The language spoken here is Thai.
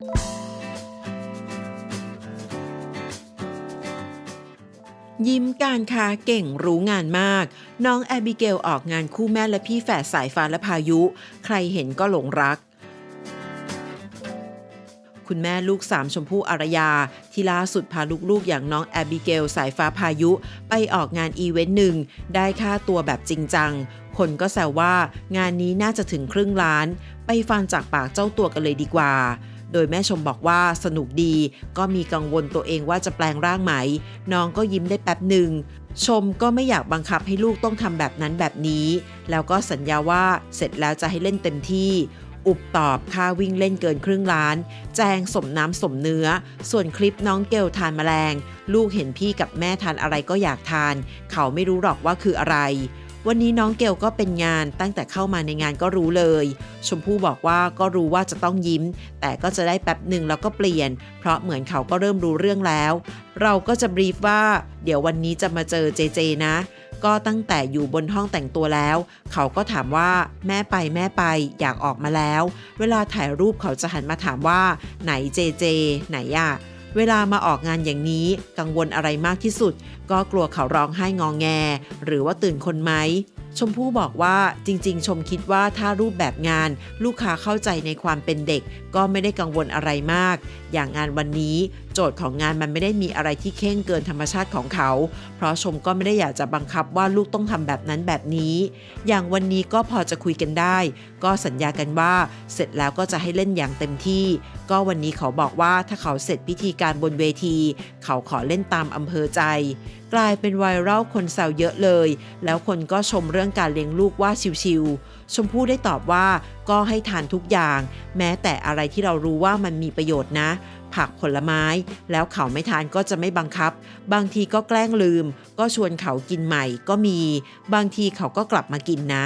ยิ้มการค้าเก่งรู้งานมาก น้องแอบิเกลออกงานคู่แม่และพี่แฝดสายฟ้าและพายุ ใครเห็นก็หลงรัก คุณแม่ลูกสามชมพู่อารยา ที่ล่าสุดพาลูกๆ อย่างน้องแอบิเกลสายฟ้าพายุ ไปออกงานอีเวนต์หนึ่ง ได้ค่าตัวแบบจริงจัง คนก็แซวว่างานนี้น่าจะถึงครึ่งล้าน ไปฟังจากปากเจ้าตัวกันเลยดีกว่า โดยแม่ชมบอกว่าสนุกดี ก็มีกังวลตัวเองว่าจะแปลงร่างไหม น้องก็ยิ้มได้แป๊บหนึ่ง ชมก็ไม่อยากบังคับให้ลูกต้องทำแบบนั้นแบบนี้ แล้วก็สัญญาว่าเสร็จแล้วจะให้เล่นเต็มที่อุบตอบค่าวิ่งเล่นเกินครึ่งล้าน แจงสมน้ำสมเนื้อ ส่วนคลิปน้องเกลทานแมลง ลูกเห็นพี่กับแม่ทานอะไรก็อยากทาน เขาไม่รู้หรอกว่าคืออะไร วันนี้น้องเกลก็เป็นงานตั้งแต่เข้ามาในงานก็รู้เลย ชมพู่บอกว่าก็รู้ว่าจะต้องยิ้ม แต่ก็จะได้แป๊บหนึ่งแล้วก็เปลี่ยน เพราะเหมือนเขาก็เริ่มรู้เรื่องแล้ว เราก็จะบรีฟว่า เดี๋ยววันนี้จะมาเจอเจเจนะ ก็ตั้งแต่อยู่บนห้องแต่งตัวแล้ว เขาก็ถามว่าแม่ไปแม่ไปอยากออกมาแล้ว เวลาถ่ายรูปเขาจะหันมาถามว่า ไหนเจเจ ไหนอะ เวลามาออกงานอย่างนี้กังวลอะไรมากที่สุด ก็กลัวเขาร้องไห้งองแง หรือว่าตื่นคนไหม ชมพู่บอกว่าจริง ๆ ชมคิดว่าถ้ารูปแบบงาน ลูกค้าเข้าใจในความเป็นเด็ก ก็ไม่ได้กังวลอะไรมาก อย่างงานวันนี้ โจทย์ของงานมันไม่ได้มีอะไรที่เข่งเกินธรรมชาติของเขา เพราะชมก็ไม่ได้อยากจะบังคับว่าลูกต้องทำแบบนั้นแบบนี้ อย่างวันนี้ก็พอจะคุยกันได้ ก็สัญญากันว่า เสร็จแล้วก็จะให้เล่นอย่างเต็มที่ ก็วันนี้เขาบอกว่าถ้าเขาเสร็จพิธีการบนเวที เขาขอเล่นตามอำเภอใจ กลายเป็นไวรัลคนแซวเยอะเลย แล้วคนก็ชมเรื่องการเลี้ยงลูกว่าชิวๆชมพู่ได้ตอบว่าก็ให้ทานทุกอย่าง แม้แต่อะไรที่เรารู้ว่ามันมีประโยชน์นะ ผักผลไม้ แล้วเขาไม่ทานก็จะไม่บังคับ บางทีก็แกล้งลืม ก็ชวนเขากินใหม่ก็มี บางทีเขาก็กลับมากินนะ